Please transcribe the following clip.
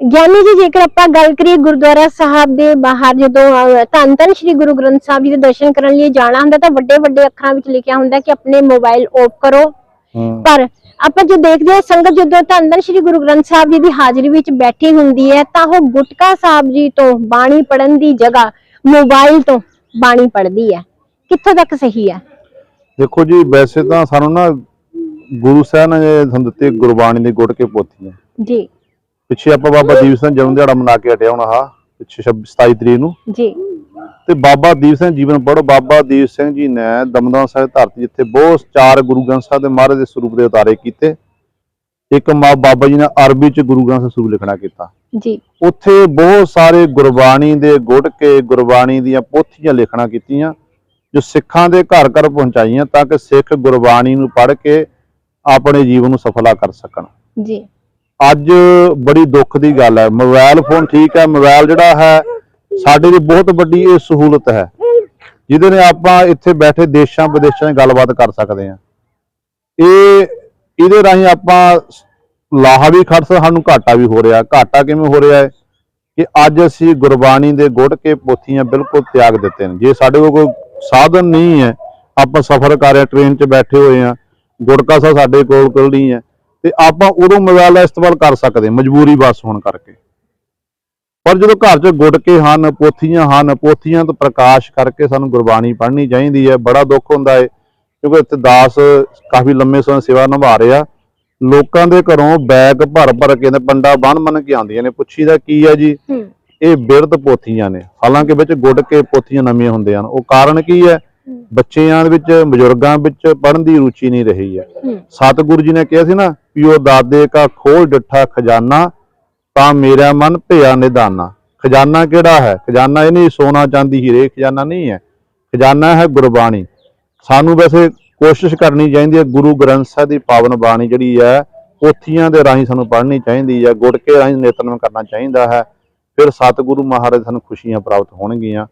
ਗਿਆਨੀ ਜੀ ਜੇਕਰ ਆਪਾਂ ਗੱਲ ਕਰੀਏ ਗੁਰਦੁਆਰਾ ਸਾਹਿਬ ਦੇ ਬਾਹਰ ਜਦੋਂ ਧੰਨ ਧੰਨ ਸ੍ਰੀ ਗੁਰੂ ਗ੍ਰੰਥ ਸਾਹਿਬ ਜੀ ਦੇ ਦਰਸ਼ਨ ਕਰਨ ਲਈ ਜਾਣਾ ਹੁੰਦਾ ਤਾਂ ਵੱਡੇ ਵੱਡੇ ਅੱਖਰਾਂ ਵਿੱਚ ਲਿਖਿਆ ਹੁੰਦਾ ਕਿ ਆਪਣੇ ਮੋਬਾਈਲ ਆਫ ਕਰੋ। ਪਰ ਆਪਾਂ ਜੋ ਦੇਖਦੇ ਹਾਂ ਸੰਗਤ ਜਦੋਂ ਧੰਨ ਧੰਨ ਸ੍ਰੀ ਗੁਰੂ ਗ੍ਰੰਥ ਸਾਹਿਬ ਜੀ ਦੀ ਹਾਜ਼ਰੀ ਵਿੱਚ ਬੈਠੀ ਹੁੰਦੀ ਹੈ ਤਾਂ ਉਹ ਗੁਟਕਾ ਸਾਹਿਬ ਜੀ ਤੋਂ ਬਾਣੀ ਪੜਨ ਦੀ ਜਗ੍ਹਾ ਮੋਬਾਈਲ ਤੋਂ ਬਾਣੀ ਪੜਦੀ ਹੈ। ਕਿੱਥੋਂ ਤੱਕ ਸਹੀ ਹੈ? ਦੇਖੋ ਜੀ ਵੈਸੇ ਤਾਂ ਸਾਨੂੰ ਨਾ ਗੁਰੂ ਸਾਹਿਬ ਨੇ ਸਾਨੂੰ ਦਿੱਤੇ ਗੁਰਬਾਣੀ ਦੇ ਗੁੜ ਕੇ ਪੋਥੀਆਂ ਜੀ। ਪਿੱਛੇ ਆਪਾਂ ਬਾਬਾ ਦੀਪ ਸਿੰਘ ਜਨਮ ਦਿਹਾੜਾ ਮਨਾ ਕੇ ਹਟਿਆ ਹੁਣ ਆਹ ਪਿੱਛੇ 26 27 ਤਰੀਕ ਨੂੰ। ਜੀ। ਤੇ ਬਾਬਾ ਦੀਪ ਸਿੰਘ ਜੀਵਨ ਪੜੋ ਬਾਬਾ ਦੀਪ ਸਿੰਘ ਜੀ ਨੇ ਦਮਦਮਾ ਸਾਹਿਬ ਧਰਤੀ ਜਿੱਥੇ ਬਹੁਤ ਚਾਰ ਗੁਰੂ ਗ੍ਰੰਥ ਸਾਹਿਬ ਦੇ ਮਹਾਰਾਜ ਦੇ ਸਰੂਪ ਦੇ ਉਤਾਰੇ ਕੀਤੇ। ਇੱਕ ਮਾ ਬਾਬਾ ਜੀ ਨੇ ਅਰਬੀ ਚ ਗੁਰੂ ਗ੍ਰੰਥ ਸਾਹਿਬ ਸਰੂਪ ਲਿਖਣਾ ਕੀਤਾ। ਜੀ। ਉੱਥੇ ਬਹੁਤ ਸਾਰੇ ਗੁਰਬਾਣੀ ਦੇ ਗੁਟਕੇ ਗੁਰਬਾਣੀ ਦੀਆਂ ਪੋਥੀਆਂ ਲਿਖਣਾ ਕੀਤੀਆਂ ਜੋ ਸਿੱਖਾਂ ਦੇ ਘਰ ਘਰ ਪਹੁੰਚਾਈਆਂ ਤਾਂ ਕਿ ਸਿੱਖ ਗੁਰਬਾਣੀ ਨੂੰ ਪੜ੍ਹ ਕੇ ਆਪਣੇ ਜੀਵਨ ਨੂੰ ਸਫਲਾ ਕਰ ਸਕਣ। ਜੀ। ਅੱਜ ਬੜੀ ਦੁੱਖ ਦੀ ਗੱਲ ਹੈ। ਮੋਬਾਈਲ ਫੋਨ ਠੀਕ ਹੈ, ਮੋਬਾਈਲ ਜਿਹੜਾ ਹੈ, ਸਾਡੇ ਲਈ ਬਹੁਤ ਵੱਡੀ ਇਹ ਸਹੂਲਤ ਹੈ। ਜਿਹਦੇ ਨੇ ਆਪਾਂ ਇੱਥੇ ਬੈਠੇ ਦੇਸ਼ਾਂ ਵਿਦੇਸ਼ਾਂ 'ਚ ਗੱਲਬਾਤ ਕਰ ਸਕਦੇ ਹਾਂ। ਇਹ, ਇਹਦੇ ਰਾਹੀਂ ਆਪਾਂ ਲਾਹਾ ਵੀ ਖੜ ਸਾਨੂੰ ਘਾਟਾ ਵੀ ਹੋ ਰਿਹਾ। ਘਾਟਾ ਕਿਵੇਂ ਹੋ ਰਿਹਾ ਹੈ ਕਿ ਅੱਜ ਅਸੀਂ ਗੁਰਬਾਣੀ ਦੇ ਗੁੜ ਕੇ ਪੋਥੀਆਂ ਬਿਲਕੁਲ ਤਿਆਗ ਦਿੱਤੇ ਨੇ। ਜੇ ਸਾਡੇ ਕੋਲ ਕੋਈ ਸਾਧਨ ਨਹੀਂ ਹੈ, ਆਪਾਂ ਸਫ਼ਰ ਕਰ ਰਹੇ ਟ੍ਰੇਨ 'ਚ ਬੈਠੇ ਹੋਏ ਆ ਗੁੜਕਾ ਸਾਹਿਬ ਸਾਡੇ ਕੋਲ ਕੋਲ ਨਹੀਂ ਹੈ? ਤੇ ਆਪਾਂ ਉਦੋਂ ਮੋਬਾਈਲ ਦਾ ਇਸਤੇਮਾਲ ਕਰ ਸਕਦੇ ਮਜਬੂਰੀ ਬਸ ਹੋਣ ਕਰਕੇ। ਪਰ ਜਦੋਂ ਘਰ 'ਚ ਗੁੜਕੇ ਹਨ ਪੋਥੀਆਂ ਹਨ ਪੋਥੀਆਂ ਤੋਂ ਪ੍ਰਕਾਸ਼ ਕਰਕੇ ਸਾਨੂੰ ਗੁਰਬਾਣੀ ਪੜ੍ਹਨੀ ਚਾਹੀਦੀ ਹੈ ਬੜਾ ਦੁੱਖ ਹੁੰਦਾ ਹੈ ਕਿਉਂਕਿ ਇੱਥੇ ਦਾਸ ਕਾਫੀ ਲੰਮੇ ਸਮੇਂ ਸੇਵਾ ਨਿਭਾ ਰਹੇ। ਆ ਲੋਕਾਂ ਦੇ ਘਰੋਂ ਬੈਗ ਭਰ ਭਰ ਕੇ ਨੇ ਪੰਡਾ ਬੰਨ ਬੰਨ ਕੇ ਆਉਂਦੀਆਂ ਨੇ ਪੁੱਛੀਦਾ ਕੀ ਹੈ ਜੀ? ਇਹ ਬਿਰਧ ਪੋਥੀਆਂ ਨੇ। ਹਾਲਾਂਕਿ ਵਿੱਚ ਗੁੜ ਕੇ ਪੋਥੀਆਂ ਨਵੀਆਂ ਹੁੰਦੀਆਂ ਹਨ। ਉਹ ਕਾਰਨ ਕੀ ਹੈ? ਬੱਚਿਆਂ ਦੇ ਵਿੱਚ ਬਜ਼ੁਰਗਾਂ ਵਿੱਚ ਪੜ੍ਹਨ ਦੀ ਰੁਚੀ ਨਹੀਂ ਰਹੀ ਹੂੰ। ਸਤਿਗੁਰੂ ਜੀ ਨੇ ਕਿਹਾ ਸੀ ਨਾ ਵੀ ਉਹ ਦਾਦੇ ਕਾ ਖੋਲ ਡਿੱਠਾ ਖਜ਼ਾਨਾ, ਤਾਂ ਮੇਰਾ ਮਨ ਭਿਆ ਨਿਦਾਨਾ। ਖਜ਼ਾਨਾ ਕਿਹੜਾ ਹੈ? ਖਜ਼ਾਨਾ ਇਹ ਨਹੀਂ, ਸੋਨਾ ਚਾਂਦੀ ਹੀਰੇ, ਖਜ਼ਾਨਾ ਨਹੀਂ ਹੈ। ਖਜ਼ਾਨਾ ਹੈ ਗੁਰਬਾਣੀ। ਸਾਨੂੰ ਵੈਸੇ ਕੋਸ਼ਿਸ਼ ਕਰਨੀ ਚਾਹੀਦੀ ਹੈ, ਗੁਰੂ ਗ੍ਰੰਥ ਸਾਹਿਬ ਦੀ ਪਾਵਨ ਬਾਣੀ ਜਿਹੜੀ ਹੈ, ਪੋਥੀਆਂ ਦੇ ਰਾਹੀਂ ਸਾਨੂੰ ਪੜ੍ਹਨੀ ਚਾਹੀਦੀ ਹੈ, ਗੁੜ ਕੇ ਰਾਹੀਂ ਨਿਤਨੇਮ ਕਰਨਾ ਚਾਹੀਦਾ ਹੈ। ਫਿਰ ਸਤਿਗੁਰੂ ਮਹਾਰਾਜ ਸਾਨੂੰ ਖੁਸ਼ੀਆਂ ਪ੍ਰਾਪਤ ਹੋਣਗੀਆਂ।